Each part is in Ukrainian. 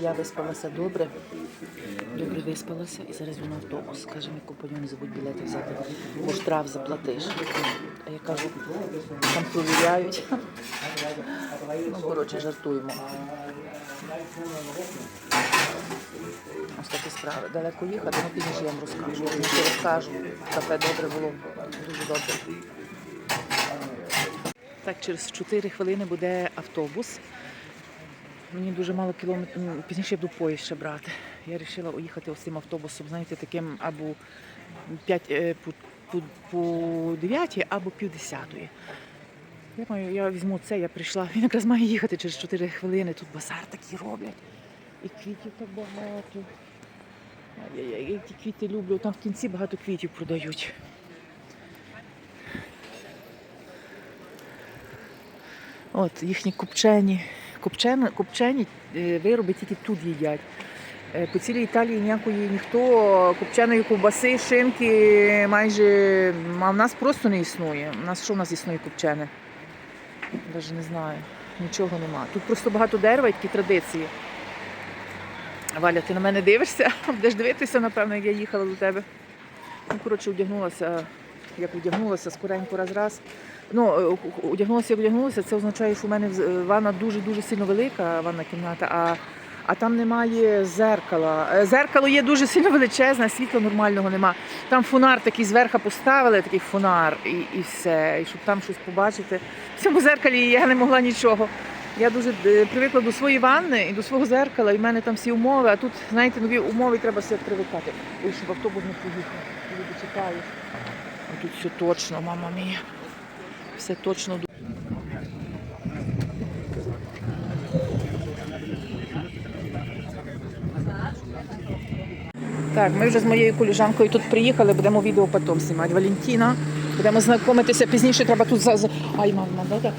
Я виспалася добре. Добре виспалася і зараз йду на автобус. Каже, Міку, по не забудь білети взяти, бо штраф заплатиш. А я кажу, там провіряють. Ну, коротше, жартуємо. Ось такі справи. Далеко їхати, ну пізніше я вам розкажу. Я розкажу. Кафе добре було, дуже добре. Так, через 4 хвилини буде автобус. Мені дуже мало кілометрів. ну, Пізніше я буду поїзд ще брати. Я вирішила уїхати ось цим автобусом, знаєте, таким або 5, е, по, по, по 9, або пів 10. Я, маю, я візьму це, я прийшла. Він якраз має їхати через 4 хвилини. Тут базар такий роблять. І квітів так багато. Ай-яй-яй, я ті квіти люблю. Там в кінці багато квітів продають. От їхні копчені, копчені, копчені е, вироби тільки тут їдять. Е, По цілій Італії ніякої ніхто копченої ковбаси, шинки майже а в нас просто не існує. У нас що в нас існує копчене? Навіть не знаю. Нічого нема. Тут просто багато дерева і такі традиції. Валя, ти на мене дивишся? Будеш дивитися, напевно, як я їхала до тебе. Ну, коротше, одягнулася, як одягнулася, скоренько раз-раз. Ну, е, одягнулася, як одягнулася, це означає, що в мене ванна дуже-дуже сильно велика, ванна кімната, а, а там немає зеркала. Е, Зеркало є дуже сильно величезне, світла нормального нема. Там фонар такий зверху поставили, такий фонар, і, і все. І щоб там щось побачити. В цьому зеркалі я не могла нічого. Я дуже е, привикла до своєї ванни і до свого зеркала, і в мене там всі умови, а тут, знаєте, нові умови треба все привикати. Ой, щоб автобус не поїхав. Люди чекають. Тут все точно, мама мія. Все точно. Так, ми вже з моєю коліжанкою тут приїхали, будемо відео потім знімати. Валентина. Будемо знайомитися пізніше, треба тут за. Ай, мама, да.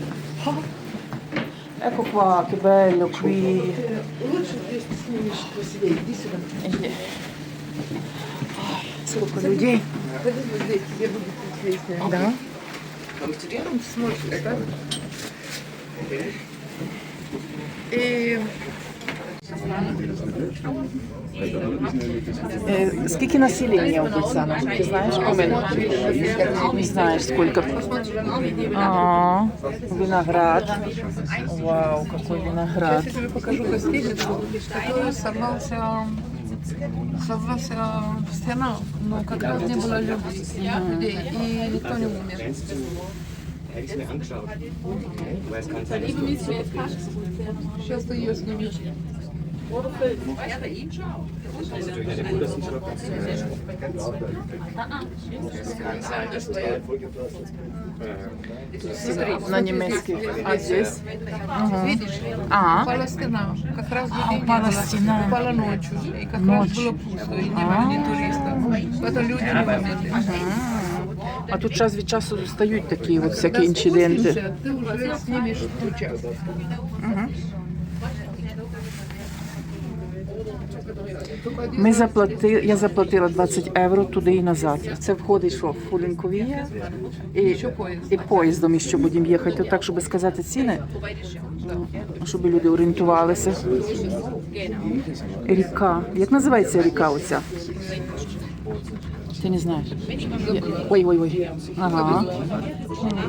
Ecco qua, che bello qui. Сколько людей. Ходи вот здесь, тебе будет интереснее. Да? Там рядом смотришь, да? Е, скільки населення у Бульцана? Ти знаєш? Не знаєш, сколько. А, виноград. Вау, какой виноград. я тебе покажу гостиницу, который сорвался создался страна, но когда не было людей, и никто не умер. Сейчас ты ее снимешь. На немецкий. А здесь? Видишь, А, упала стена, как раз людей не упала было. стена. Упала ночью, и как Ночью. раз было пусто, и не было ни туристов. Поэтому люди не умерли. а тут час від часу стають такі от всякі інциденти. Спустимся, Ты уже снимешь ту часть. Ми заплатили, я заплатила 20 євро туди і назад. Це входить що, в Фулінковія і, і поїздом ще будемо їхати. Так, щоб сказати ціни, щоб люди орієнтувалися. Ріка. Як називається ріка оця? Ти не знаєш? Ой, ой, ой. Ага.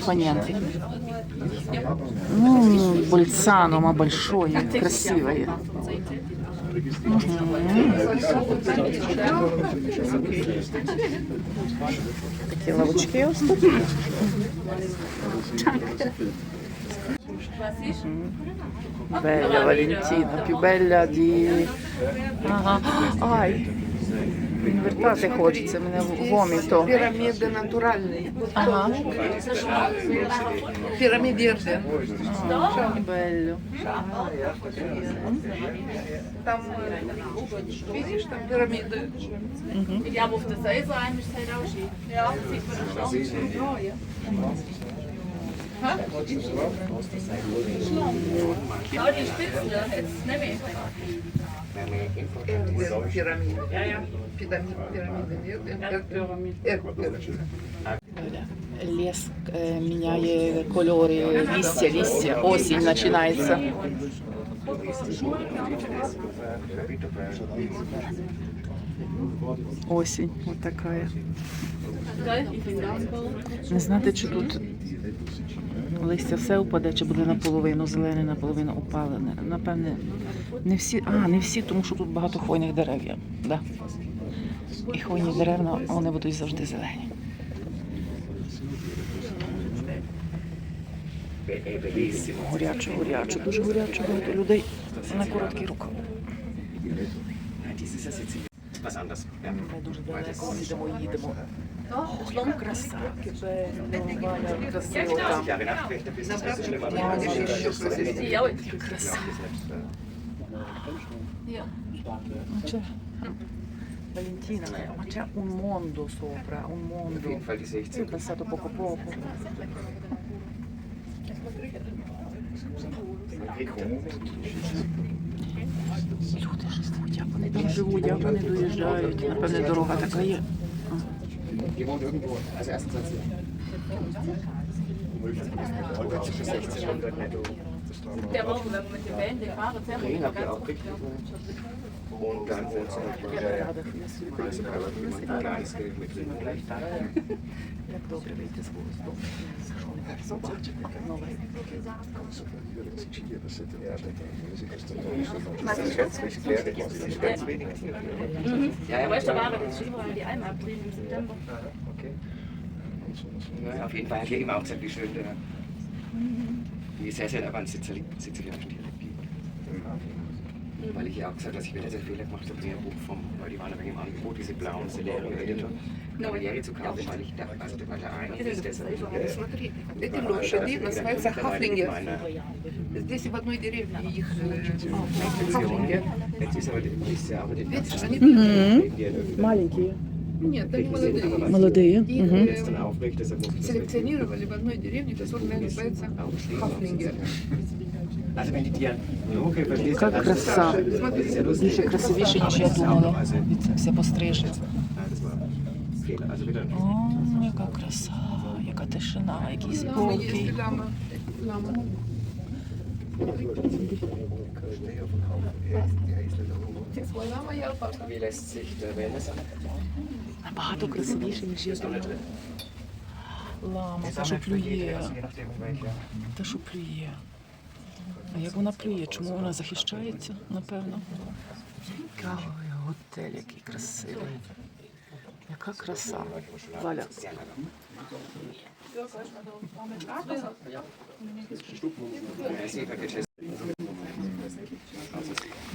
Понятно. Ну, Больцано, ма большое, красивое. Такі лавочки ось тут. Bella Valentina, più bella di... Ага. Ай, Вертати хочеться, мене в то. Піраміди натуральні. Ага. Піраміди. Белло. Там, э, видиш, там піраміди. Я був те цей займеш, цей рауші. Я цих перейшов. Ja, die Spitzen, jetzt nehme ich. Pyramide. Ja, ja. die Spitzen, da jetzt nicht mehr. Эрдер пирамиды. Пирамид, пирамиды нет. Эрдер. Эрдер. Лес е, міняє кольори, листя, листя, осінь починається. Осінь, от така. Geil, ich finde das cool. Не знати, чи тут листя все впаде, чи буде наполовину зелене, наполовину опалене. Напевне, не всі, а, не всі, тому що тут багато хвойних дерев є. Да. І хвойні дерева, вони будуть завжди зелені. Горячо, горячо, дуже горячо, багато людей на короткий рукав. Ми дуже далеко їдемо, їдемо. Ох, краса, красиво там. Краса. Valentina, ma c'è un mondo sopra, un mondo. jeden Fall die 16. Io ho passato poco poco. Люди живуть, як вони там живуть, як вони доїжджають. Напевне, дорога така є. Die Der Raum, wenn man mit den Wellen, der Fahrer, Zerro, ja, ganz auch und dann wird es nochmal ja, ja. also relativ ein kleines Geld mit drin. Das ist ganz wichtig, das ist ganz wenig. Ja, er wollte aber die Alm abdrehen im September. Auf jeden Fall. Hat er ihm auch ziemlich schön. der, wie sehr, sehr aber ein Sizili- sizilianischer Dialekt gibt. Weil ich ja auch gesagt habe, dass ich wieder sehr Fehler gemacht habe, mir Buch vom, weil die waren aber im Angebot, diese blauen Celerio Editor, Cavalieri zu kaufen, weil ich dachte, also der war der eine, ist deshalb. Смотри, эти лошади называются хафлинги. Здесь в одной деревне их э, хафлинги. Jetzt ist aber die, die ist ja aber die Видишь, они wegen dir irgendwie. Маленькі. Нет, они молодые. Молодые. Их Мгм. Jetzt dann э, aufregt, deshalb muss ich das селекционировали в одной деревне, которая называется хафлинги. Also wenn die Tiere, okay, verstehst Яка краса. Більше красивіше, ніж я думала. Дивіться, все пострижено. Nein, das war Fehler. Also wieder О, яка краса, яка тишина, який Лама есть спокій. лама. Wie lässt sich der Wellness an? Набагато красивіше, ніж я думала. Лама, та що плює, та що плює. А як вона плює? Чому вона захищається, напевно? Ой, готель, який красивий. Яка краса. Валя.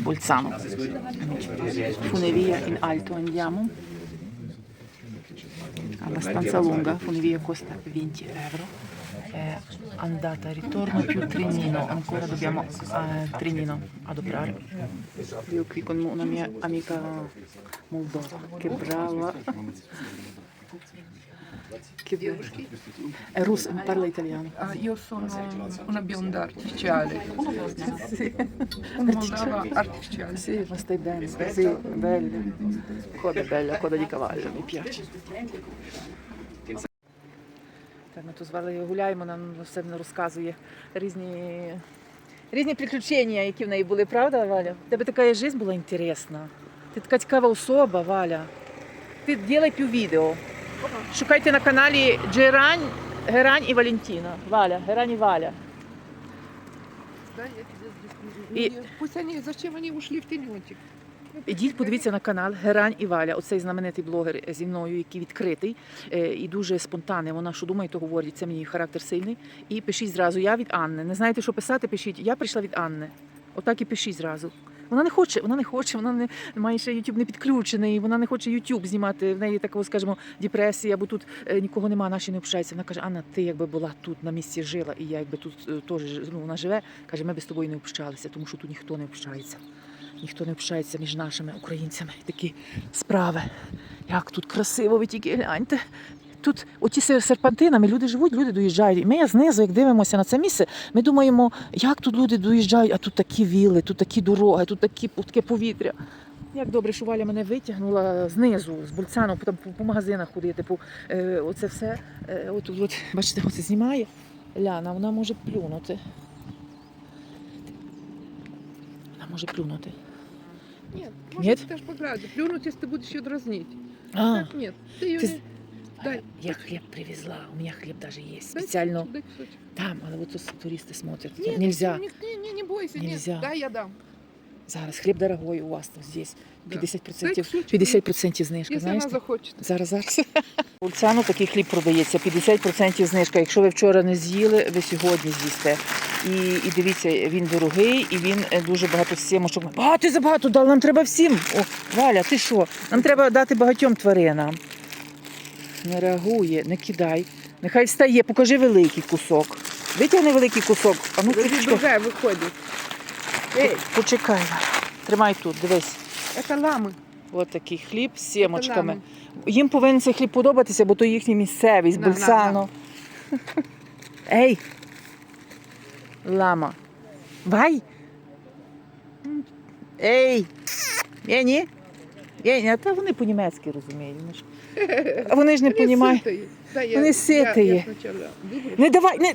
Bolzano. Funivia in alto andiamo. Abbastanza lunga, funivia costa 20 euro. Eh, andata, ritorno più Trinino, ancora dobbiamo eh, Trinino adoperare. Io qui con una mia amica moldova, che brava. È russa, parla italiano. Ah, io sono una bionda artificiale. Una moldava artificiale. Sì, ma stai bene, sì, bella. Coda bella, coda di cavallo, mi piace. Так, ми тут з Валею гуляємо, нам все розказує різні, різні приключення, які в неї були, правда, Валя? У тебе така життя була інтересна. Ти така цікава особа, Валя. Ти ділай пів відео. Шукайте на каналі Джерань, Герань і Валентина. Валя, Герань і Валя. Да, я тебе здесь И- не- Пусть они, зачем они ушли в тенетик? Ідіть, подивіться на канал Герань і Валя, оцей знаменитий блогер зі мною, який відкритий е, і дуже спонтанний. Вона що думає, то говорить. Це мій характер сильний. І пишіть зразу. Я від Анни. Не знаєте, що писати? Пишіть. Я прийшла від Анни. Отак і пишіть зразу. Вона не хоче, вона не хоче, вона не має ще YouTube не підключений, вона не хоче YouTube знімати. В неї такого, скажімо, депресія, бо тут е, нікого нема, наші не общаються. Вона каже: Анна, ти якби була тут на місці жила, і я якби тут е, теж ну, вона живе. каже, ми б з тобою не общалися, тому що тут ніхто не общається. Ніхто не общається між нашими українцями. Такі справи. Як тут красиво, ви тільки гляньте. Тут оті сер- серпантинами люди живуть, люди доїжджають. І ми знизу, як дивимося на це місце, ми думаємо, як тут люди доїжджають, а тут такі віли, тут такі дороги, тут такі, таке повітря. Як добре, що Валя мене витягнула знизу, з Бульцану, потім по, по магазинах ходити, по е, оце все. Е, от, от, бачите, оце знімає. Ляна, вона може плюнути. може плюнути. Нет, Нет? может, даже погладить. Плюнуть, если ты будешь ее дразнить. А, Так нет. Ты ее Ты не... Дай. я хліб привезла, у мене хліб навіть є. дай Спеціально кусочек, дай кусочек. там, але от тут туристи смотрять. Нет, Нельзя. Не, не, не бойся, Нельзя. нет. Дай я дам. Зараз хліб дорогой у вас тут здесь. Да. 50%, Дай 50% знижка, Если знаєш? она захочет. Зараз, зараз. У Луцяну такий хліб продається, 50% знижка. Якщо ви вчора не з'їли, ви сьогодні з'їсте. І, і дивіться, він дорогий, і він е, дуже багато сімочок. А, ти забагато дав, нам треба всім. О, Валя, ти що? Нам треба дати багатьом тваринам. Не реагує, не кидай. Нехай встає, покажи великий кусок. Витягни великий кусок. А ну, Подожди, чекай. другая выходит. Эй, Почекай. Тримай тут, дивись. это ламы. Ось такий хліб з Это сімочками. ламы. Їм повинен цей хліб подобатися, бо то їхня місцевість, На, на, Бульсано. Ей! Лама. Вай! Ей! Єні! Єні, а та вони по-німецьки розуміють. Вони ж, а вони ж не Они понімають. сытые. Да, я, Вони я, ситые. я сначала выберу. Не давай, не.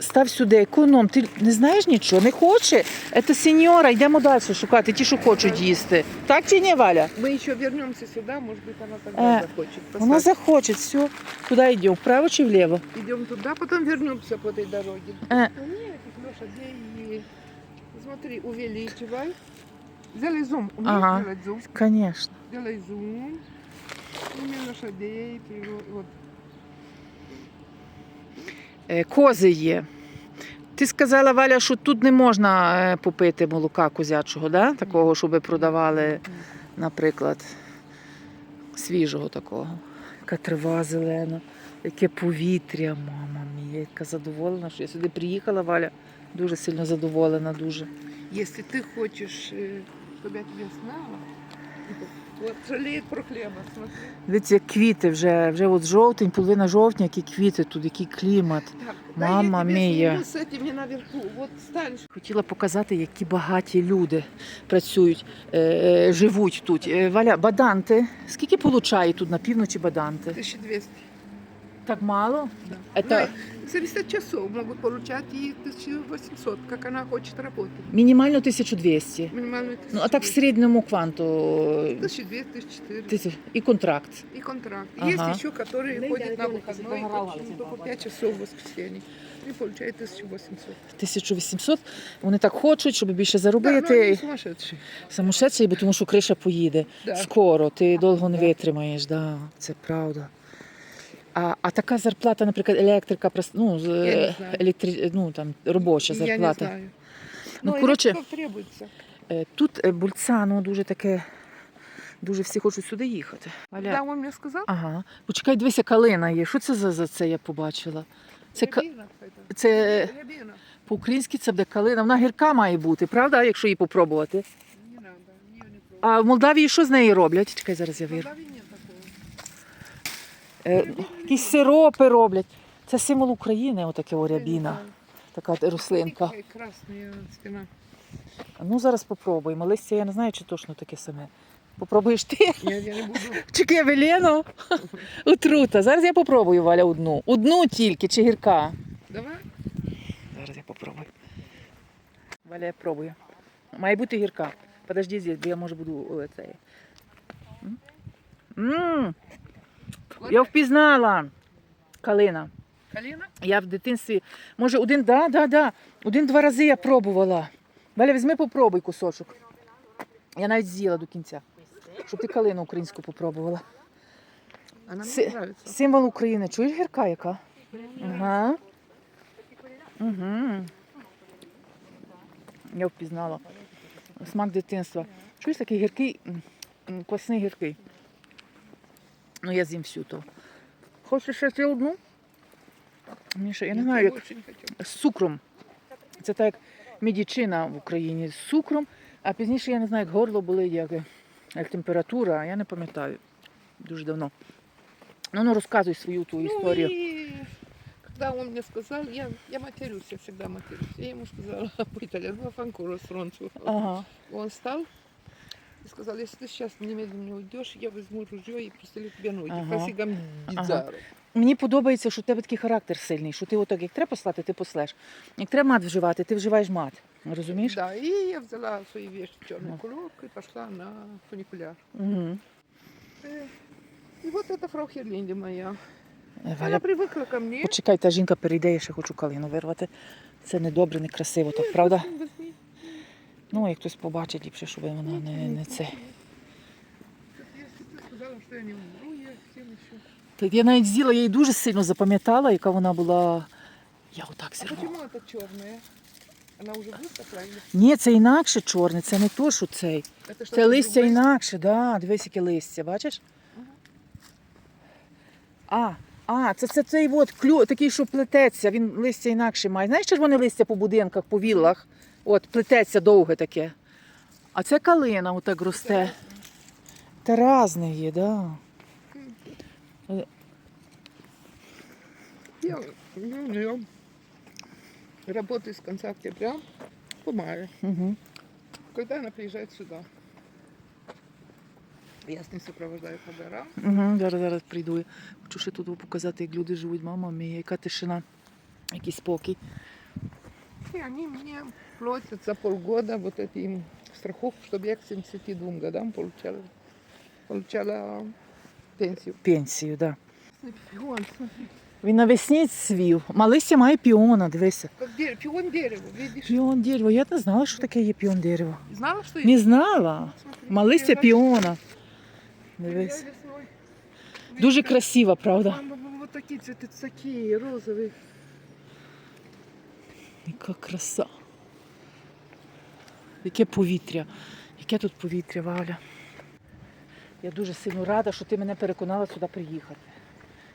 Став сюди, економ, ти не знаєш нічого, не хоче. Це сеньора, йдемо далі шукати, ті, що хочуть їсти. Так чи ні, Валя? Мы еще вернемся сюда, может быть, она тогда Э, захочет. Вона Поставь. захоче, все. Куди йдемо, вправо чи вліво? Идем туда, потом вернемся по этой дороге. Э. А нет, Леша, где и... Смотри, увеличивай. Сделай зум. Умеешь Ага. делать зум? Звісно. Делай зум. Именно лошадей. приво- Вот. Е, Кози є. Ти сказала, Валя, що тут не можна е, попити молока козячого, да? такого, щоб продавали, наприклад, свіжого такого. Яка трава зелена, яке повітря, мама мія, яка задоволена, що я сюди приїхала, Валя. Дуже сильно задоволена, дуже. Если ты хочешь, э, чтобы я тебе знала, вот жаліє про хліба, смотри. Дивіться, як квіти вже, вже от жовтень, половина жовтня, які квіти тут, який клімат. Так, Мама да я тебе с этими наверху. Вот станешь. Хотіла показати, які багаті люди працюють, е, е, живуть тут. Е, Валя, баданти. Скільки получає тут на півночі баданти? 1200. Так мало? Да. Это- Ну, зависит от часов. Могут получать и 1800, как она хочет работать. Мінімально 1200. Минимально Ну, а так в 1200. середньому кванту 1200, 1400. тисяч і контракт. И контракт. Ага. Есть еще, которые ходят на выходной, и только 5 часов в воскресенье. И получают 1800. 1800. Вони так хочуть, щоб більше Да, но они заробити. сумасшедшие. Самошедший, бо тому що криша поїде. Да. Скоро, ти довго не Да. витримаєш, да, це правда. А, а така зарплата, наприклад, електрика, ну, не знаю. електри... ну, там, робоча Я не зарплата. знаю. Ну, Но коротше, электриков. Е, Тут е, Бульцано дуже таке, дуже всі хочуть сюди їхати. Валя, Да, он мне сказал. Ага. Почекай, дивися, калина є. Що це за, за це я побачила? Це, Рябина це Рябина. по-українськи це буде калина. Вона гірка має бути, правда, якщо її попробувати. Не надо, ее не. А в Молдавії що з неї роблять? Чекай, зараз я В вирву. Молдавии нет такого. Е, якісь сиропи роблять. Це символ України, отаке орябіна, така рослинка. Ну, зараз попробуємо. Листя я не знаю, чи точно таке саме. Попробуєш ти? Я, я не буду. Чекай, Велено. Отрута. Зараз я попробую, Валя, одну. Одну тільки, чи гірка. Давай. Зараз я попробую. Валя, я пробую. Має бути гірка. Подожди здесь, бо я може буду цей. Я впізнала. Калина. Колено? Я в дитинстві, може, один, да, да, да. Один-два рази я пробувала. Валя, візьми, попробуй кусочок. Я навіть з'їла до кінця. Щоб ти калину українську попробувала. Си-. Символ України. Чуєш гірка яка? Ага. Угу. Я впізнала. Смак дитинства. Чуєш такий гіркий, м, м, квасний гіркий. Ну, я з'їм всю то. Хочеш ще одну? Мені ще, я не знаю, як з цукром. Це так як медичина в Україні з цукром, а пізніше я не знаю, як горло болить, як, як температура, я не пам'ятаю. Дуже давно. Ну, ну розказуй свою ту історію. Ну и когда он мне сказал, я, я матерюсь, я всегда матерюсь. Я ему сказала по-итальянски, фанкуро стронцу. Ага. Он встал, и сказал, если ты сейчас немедленно не уйдешь, я возьму ружье и прострелю тебе ноги. Ага. По фигам Ага. Бизару. Мені подобається, що у тебе такий характер сильний, що ти отак, як треба послати, ти послеш. Як треба мат вживати, ти вживаєш мат. Розумієш? Да, и я взяла свои вещи, черный Ну. кулек и пошла на фуникуляр. Угу. Э, И вот эта фрау Херлинде моя. Она Валя, привыкла ко мне. почекай, та жінка перейде, я ще хочу калину вирвати. Це не добре, не красиво, так, правда? Возьми. Ну, як хтось побачить, ліпше, щоб вона не, не це. Тут, Если ты сказала, что я не умру, я всем еще. Та Я навіть з'їла, я її дуже сильно запам'ятала, яка вона була. Я отак А зірвала. почему это черная? Она уже высохла или Ні, це інакше чорне, це не то, що цей. это Це что-то листя другое? інакше, да. Дивись, яке листя, бачиш? А, а, це, це цей от клю, такий, що плететься, він листя інакше має. Знаєш червоне листя по будинках, по віллах? От, плететься довге таке. А це калина отак росте. Та разне є, да. Я я работаю с конца октября по маю. Угу. Когда она приезжает сюда? Я с ней сопровождаю по горам. Угу, зараз, зараз прийду. Хочу ще тут показати, як люди живуть. Мама мія, яка тишина, який спокій И они мне платят за полгода вот эти им страховку, чтобы я к 72 годам получала, получала пенсию. Пенсію, да. Пион, смотри, Він навесні цвів. А листя має піона, дивися. как дерево, пион дерево, видишь? Піон дерево. Я не знала, що таке є піон дерево. Знала, что Не знала. Смотри, Ма листя приезжай- піона. приезжай Дивись. весной. Дуже Видишь, красиво, правда? Мама, мама, вот такие цветы, такие розовые. Яка краса. Яке повітря. Яке тут повітря, Валя. Я дуже сильно рада, що ти мене переконала сюди приїхати.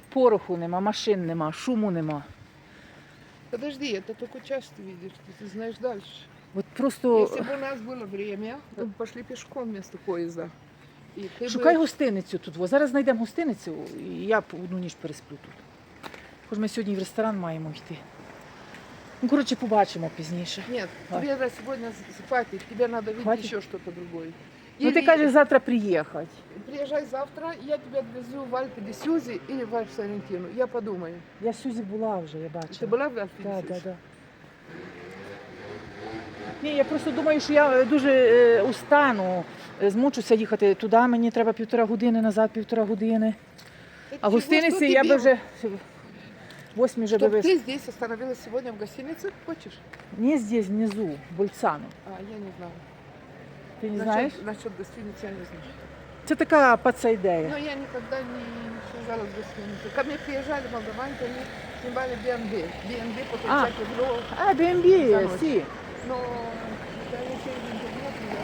Пороху нема, машин нема, шуму нема. Подожди, это только часть ты видишь, ты, ты знаешь дальше. От просто Если бы у нас было время, то бы пошли пешком вместо поезда. И ты шукай бы... гостиницю тут. Во. Зараз знайдемо гостиницю і я по одну ніч пересплю тут. Хоч ми сьогодні в ресторан маємо йти. Ну, коротше, побачимо пізніше. Нет, А. тебе надо сегодня хватит, тебе надо видеть Хватит? еще что-то другое. Ну ти Или кажеш завтра приїхати. приезжай завтра, я тебя отвезу в Альпе де Сьюзи или в Альпе Сарентину. Я подумаю. Я в Сюзі була вже, я Ты бачила. была в Альпе де Так, Сьюзи? так, так. Ні, я просто думаю, що я е, дуже е, устану, е, змучуся їхати туди. Мені треба півтора години, назад півтора години. Это А в чего, гостиниці что я би тебе? вже восьмі вже би Чтоб ты здесь остановилась сегодня в гостинице, хочешь? Не здесь, внизу, в Больцано. А, я не знаю. Ти не Насчет- знаєш? Насчет гостиницы я не знаю. Це така. Но я никогда не связалась с гостиницей. Ко мне приезжали молдаванки, они снимали BNB. BNB по А. 30 евро. А, B&B, За сі. Но я через интернет, я...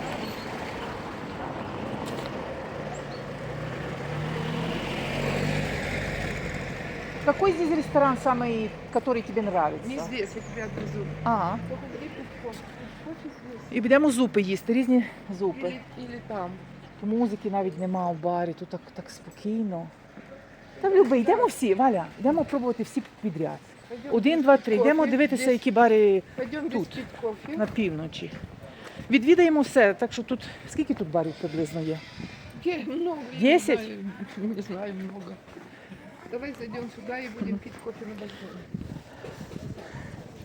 Какой здесь ресторан самый, который тебе нравится? Не здесь, я тебя отвезу. А, пивко. Кофе здесь. і будемо зупи їсти, різні зупи. Или, или там. Музики навіть нема в барі, тут так, так спокійно. Та люби, йдемо всі, Валя, йдемо пробувати всі підряд. Пойдем Один, два, три. Йдемо кофе. дивитися, Здесь- які бари Пойдем тут. кофе. на півночі. Відвідаємо все, так що тут скільки тут барів приблизно є? Где много? я не Десять? знаю, Не знаю, много. Давай зайдем сюда и будем пить кофе на балконе.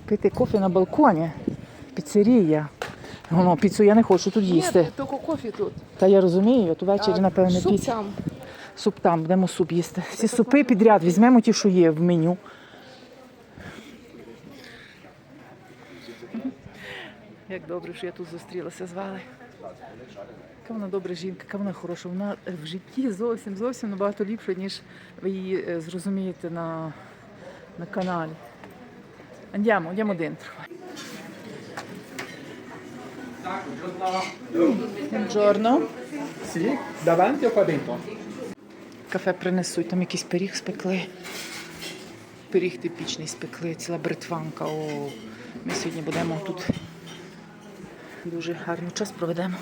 Пити кофе на балконі. Піцерія. Воно, піцу я не хочу тут їсти. Нет, только кофе тут. Та я розумію, то ввечері, А напевне, суп піць. там. Суп там, будемо суп їсти. Всі супи підряд, візьмемо ті, що є в меню. Як добре, що я тут зустрілася з Валею. Яка вона добра жінка, яка вона хороша. Вона в житті зовсім зовсім набагато ліпша, ніж ви її е, зрозумієте на, на каналі. Andiamo, andiamo dentro. Buongiorno. Sì, davanti o qua dentro? Кафе принесуть, там якийсь пиріг спекли. Пиріг типічний спекли, ціла бритванка. О, ми сьогодні будемо тут дуже гарний час проведемо.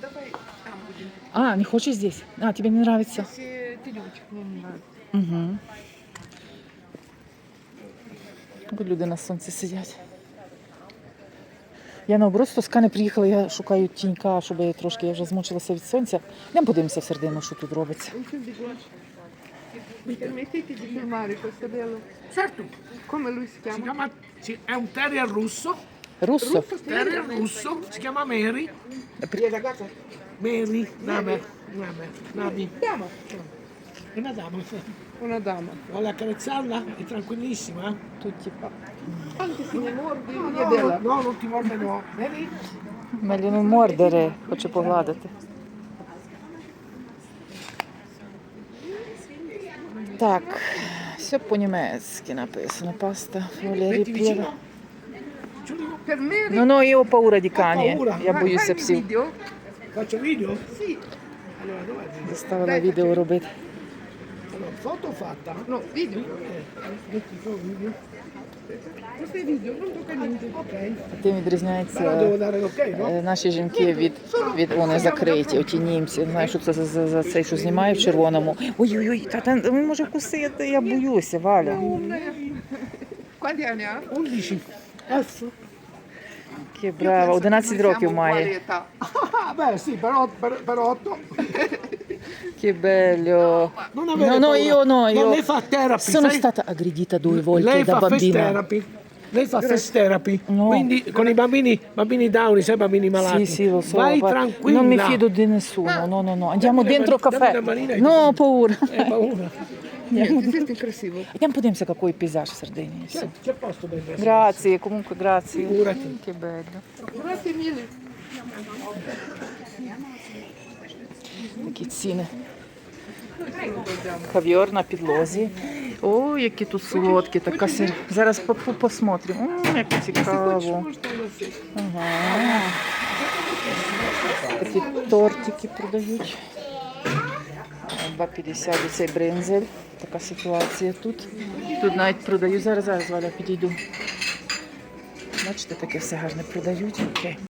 Давай там будем. А, не хочеш здесь? А, тобі не нравится? Мне не нравится. Угу. Бо люди на сонці сидять. Я наоборот з Тоскани приїхала, я шукаю тінька, щоб я трошки я вже змучилася від сонця. Йдемо подивимося в середину, що тут робиться. Permettete di filmare questo bello? Certo, Come lui si si chiama? chiama, si- è un terrier russo, Руссо. terrier russo, si chiama Mary. Mary, Name, Name, Nami. Dama. È una dama, sì. Una dama. Vuole accarezzarla? È tranquillissima. eh? Тут типа. Anche se ne mordi, No, è bella. no, non ti morde no. Mary? Меліну мордери, хочу погладити. Так, все по-німецьки написано. Паста, фолія Metti ріп'єра. vicino. Giulio, Per me Ну, ну, io ho paura di cani. Ho paura. Я Fai- боюся fai il псів. Video? faccio video? Sì. Allora, dov'è il video? Заставила відео робити. Allora, foto fatta. No, video. Eh, metti il video. Questo è video, non tocca niente. Ok. Тим відрізняється devo dare l'ok, no? е, наші жінки від, від вони закриті, оті німці. Знаю, що це за, за, за цей, що знімає в червоному. Ой-ой-ой, та, та, він може вкусити, я боюся, Валя. Quanti anni ha? 11. F. Ке браво, 11 років має. età. Ah, beh, sì, però, per, per 8. Che bello. Non avere No, no, paura. io no, io No, lei fa therapy, sono sai? stata aggredita due volte Lei da fa face bambina. therapy. Lei fa face therapy. No. Quindi con i bambini, bambini down, sai, bambini malati. Sì, sì, lo so. Vai va- tranquilla. Non mi fido di nessuno. No, no, no. Andiamo Dammi dentro il una mani- caffè. dammi una manina e No, ti- ho paura. Hai paura. Ti senti crasivo? Andiamo подивимося, какой пейзаж в Сардинії. C'è, c'è posto per me. Grazie, comunque grazie. Figurati. Che bello. Grazie mille. Такі ціни. Кав'йор на підлозі. Ой, які тут солодкі, така сир. Зараз по- по- посмотримо. Як цікаво. Ага. Такі тортики продають. 2,50 цей бринзель. Така ситуація тут. Тут навіть продають. Зараз, зараз, Валя, підійду. Бачите, таке все гарне продають. Окей.